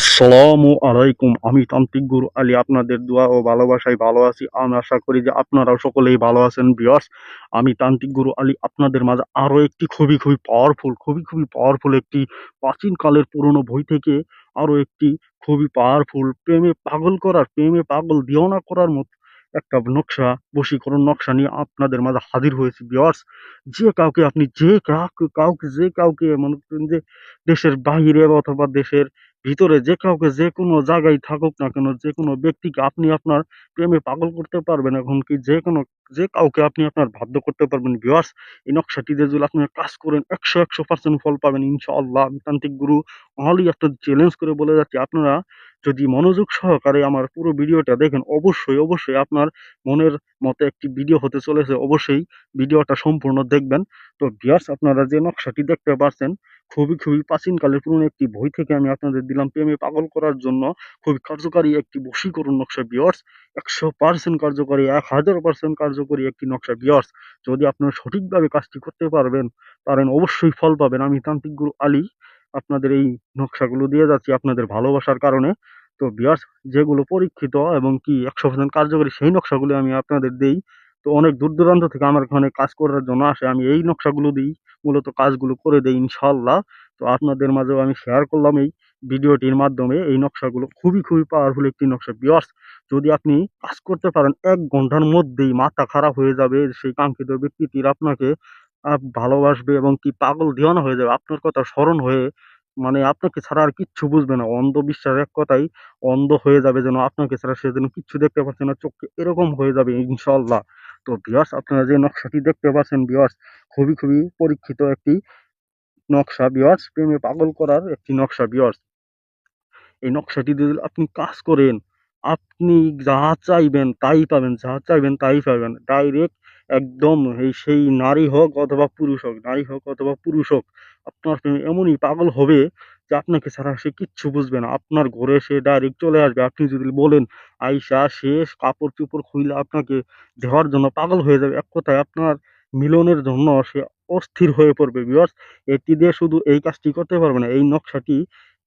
আসসালামু আলাইকুম। আমি তান্ত্রিক গুরু আলী, আপনাদের দোয়া ও ভালোবাসায় ভালো আছি। আমি আশা করি যে আপনারাও সকলেই ভালো আছেন বিয়স আমি তান্ত্রিক গুরু আলী, আপনাদের মাঝে আরও একটি খুবই খুবই পাওয়ারফুল খুবই খুবই পাওয়ারফুল একটি প্রাচীন কালের পুরনো বই থেকে আরও একটি খুবই পাওয়ারফুল প্রেমে পাগল করার, প্রেমে পাগল, দিওনা করার মতো একটা নকশা, বশীকরণ নকশা নিয়ে আপনাদের মাঝে হাজির হয়েছি বিয়স যে কাউকে আপনি যে কাউকে কাউকে, যে কাউকে মনে করেন যে দেশের বাহিরে অথবা দেশের ভিতরে যে কাউকে যে কোনো জায়গায় থাকুক না কেন, যে কোনো ব্যক্তিকে আপনি আপনার প্রেমে পাগল করতে পারবেন, এখন কি যে কোনো, যে কাউকে আপনি আপনার বাধ্য করতে পারবেন ভিওয়ার্স এই নকশাটি দিয়ে যদি আপনি কাজ করেন, একশো একশো পার্সেন্ট ফল পাবেন, ইনশাআল্লাহ। আমি তান্ত্রিক গুরু অনলি একটা চ্যালেঞ্জ করে বলে যাচ্ছি, আপনারা যদি মনোযোগ সহকারে আমার পুরো ভিডিওটা দেখেন, অবশ্যই অবশ্যই আপনার মনের মতো একটি ভিডিও হতে চলেছে, অবশ্যই ভিডিওটা সম্পূর্ণ দেখবেন। তো ভিউয়ার্স আপনারা যে নকশাটি দেখতে পাচ্ছেন খুবই খুবই প্রাচীনকালের পুরনো একটি বই থেকে আমি আপনাদের দিলাম প্রেমে পাগল করার জন্য। খুবই কার্যকারী একটি বশীকরণ নকশা বিয়ার্স একশো পার্সেন্ট কার্যকারী, এক হাজার পার্সেন্ট কার্যকরী একটি নকশা বিয়ার্স যদি আপনারা সঠিকভাবে কাজটি করতে পারবেন পারেন অবশ্যই ফল পাবেন। আমি তান্ত্রিক গুরু আলী আপনাদের এই নকশাগুলো দিয়ে যাচ্ছি আপনাদের ভালোবাসার কারণে। তো বিয়ার্স, যেগুলো পরীক্ষিত এবং কি একশো পার্সেন্ট কার্যকরী সেই নকশাগুলো আমি আপনাদের দেই। তো অনেক দূর দূরান্ত থেকে আমার এখানে কাজ করার জন্য আসে। আমি এই নকশাগুলো দিই, মূলত কাজগুলো করে দেই ইনশাল্লাহ তো আপনাদের মাঝেও আমি শেয়ার করলাম এই ভিডিওটির মাধ্যমে। এই নকশাগুলো খুবই খুবই পাওয়ারফুল একটি নকশা। বিয়ার্স, যদি আপনি কাজ করতে পারেন, এক ঘণ্টার মধ্যেই মাথা খারাপ হয়ে যাবে। সেই কাঙ্ক্ষিত ব্যক্তিটির আপনাকে ভালোবাসবে এবং কি পাগল দিওয়ানা হয়ে যাবে। আপনার কথা স্মরণ হয়ে মানে আপনাকে ছাড়া আর কিচ্ছু বুঝবে না। অন্ধবিশ্বাস এক কথাই অন্ধ হয়ে যাবে যেন আপনাকে ছাড়া সে যেন কিচ্ছু দেখতে পাচ্ছে না। চোখে এরকম হয়ে যাবে ইনশাল্লাহ তো বিয়ার্স আপনারা যে নকশাটি দেখতে পাচ্ছেন বিয়ার্স খুবই খুবই পরীক্ষিত একটি নকশা। বিয়ার্স প্রেমে পাগল করার একটি নকশা বিয়ার্স এই নকশাটি যদি আপনি কাজ করেন, আপনি যা চাইবেন তাই পাবেন, যা চাইবেন তাই পাবেন। ডাইরেক্ট একদম সেই নারী হোক অথবা পুরুষ হোক, নারী হোক অথবা পুরুষ হোক, আপনার এমনই পাগল হবে যে আপনাকে ছাড়া সে কিচ্ছু বুঝবে না। আপনার ঘরে সে ডাইরেক্ট চলে আসবে। আপনি যদি বলেন আইসা শেষ কাপড় চোপড় খুইলে আপনাকে দেওয়ার জন্য পাগল হয়ে যাবে। এক কথায় আপনার মিলনের জন্য সে অস্থির হয়ে পড়বে। বিকজ এটি দিয়ে শুধু এই কাজটি করতে পারবে না। এই নকশাটি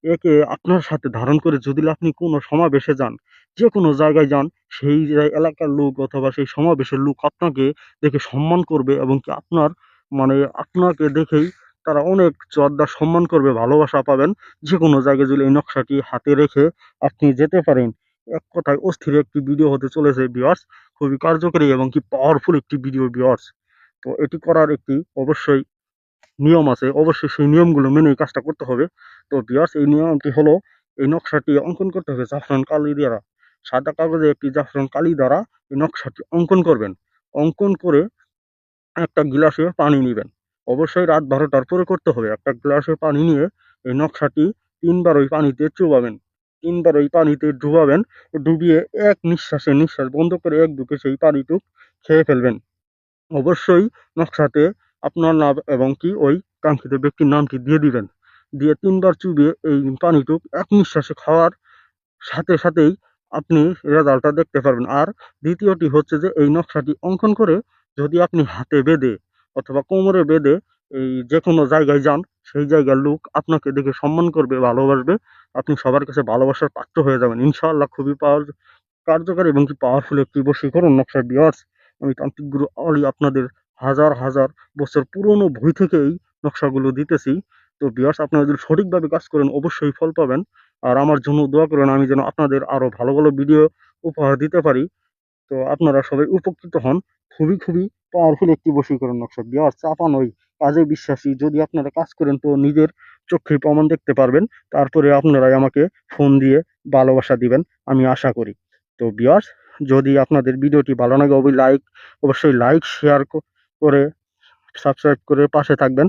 একে আপনার সাথে ধারণ করে যদি আপনি কোনো সমাবেশে যান যে কোনো জায়গায় যান, সেই এলাকার লোক অথবা সেই সমাবেশের লোক আপনাকে দেখে সম্মান করবে এবং কি আপনার মানে আপনাকে দেখেই তারা অনেক শ্রদ্ধা, সম্মান করবে, ভালোবাসা পাবেন। যে কোনো জায়গায় যদি এই নকশাটি হাতে রেখে আপনি যেতে পারেন। এক কথায় অস্থির একটি ভিডিও হতে চলেছে বিয়ার্স খুবই কার্যকরী এবং কি পাওয়ারফুল একটি ভিডিও বিয়ার্স তো এটি করার একটি অবশ্যই নিয়ম আছে। অবশ্যই সেই নিয়মগুলো মেনে কাজটা করতে হবে। তো বিয়ার্স এই নিয়মটি হলো, এই নকশাটি অঙ্কন করতে হবে জাফরান কালি দ্বারা সাদা কাগজে একটি জাফরান কালি দ্বারা এই নকশাটি অঙ্কন করবেন। অঙ্কন করে একটা গ্লাসে পানি নেবেন। অবশ্যই রাত বারোটার পরে করতে হবে। একটা গ্লাসে পানি নিয়ে এই নকশাটি তিনবার ওই পানিতে চুবাবেন। তিনবার ওই পানিতে ডুবাবেন। ডুবিয়ে এক নিঃশ্বাসে নিঃশ্বাস বন্ধ করে এক দুকে সেই পানিটুক খেয়ে ফেলবেন। অবশ্যই নকশাতে আপনার নাম এবং কি ওই কাঙ্ক্ষিত ব্যক্তির নামটি দিয়ে দিবেন। দিয়ে তিনবার চুবিয়ে এই পানিটুক এক নিঃশ্বাসে খাওয়ার সাথে সাথেই আপনি রেজাল্টটা দেখতে পারবেন। আর দ্বিতীয়টি হচ্ছে যে, এই নকশাটি অঙ্কন করে যদি আপনি হাতে বেঁধে অথবা কোমরে বেঁধে এই যে কোনো জায়গায় যান, সেই জায়গার লোক আপনাকে দেখে সম্মান করবে, ভালোবাসবে। আপনি সবার কাছে ভালোবাসার পাত্র হয়ে যাবেন। ইনশাআল্লাহ খুবই পাওয়ার কার্যকরী এবং কি পাওয়ারফুল একটি বশীকরণ নকশা বিয়ার্স আমি তান্ত্রিক গুরু অলি আপনাদের হাজার হাজার বছর পুরনো বই থেকে এই নকশাগুলো দিতেছি। তো বিয়ার্স আপনারা যদি সঠিকভাবে কাজ করেন, অবশ্যই ফল পাবেন। আর আমার জন্য দোয়া করেন, আমি যেন আপনাদের আরও ভালো ভালো ভিডিও উপহার দিতে পারি। তো আপনারা সবাই উপকৃত হন। খুবই খুবই পাওয়ারফুল একটি বশীকরণ নকশা। বিয়ার্স চাপা নয় কাজে বিশ্বাসী। যদি আপনারা কাজ করেন, তো নিজের চোখে প্রমাণ দেখতে পারবেন। তারপরে আপনারাই আমাকে ফোন দিয়ে ভালোবাসা দিবেন, আমি আশা করি। তো বিয়ার্স যদি আপনাদের ভিডিওটি ভালো লাগে, অবশ্যই লাইক অবশ্যই লাইক শেয়ার করে সাবস্ক্রাইব করে পাশে থাকবেন।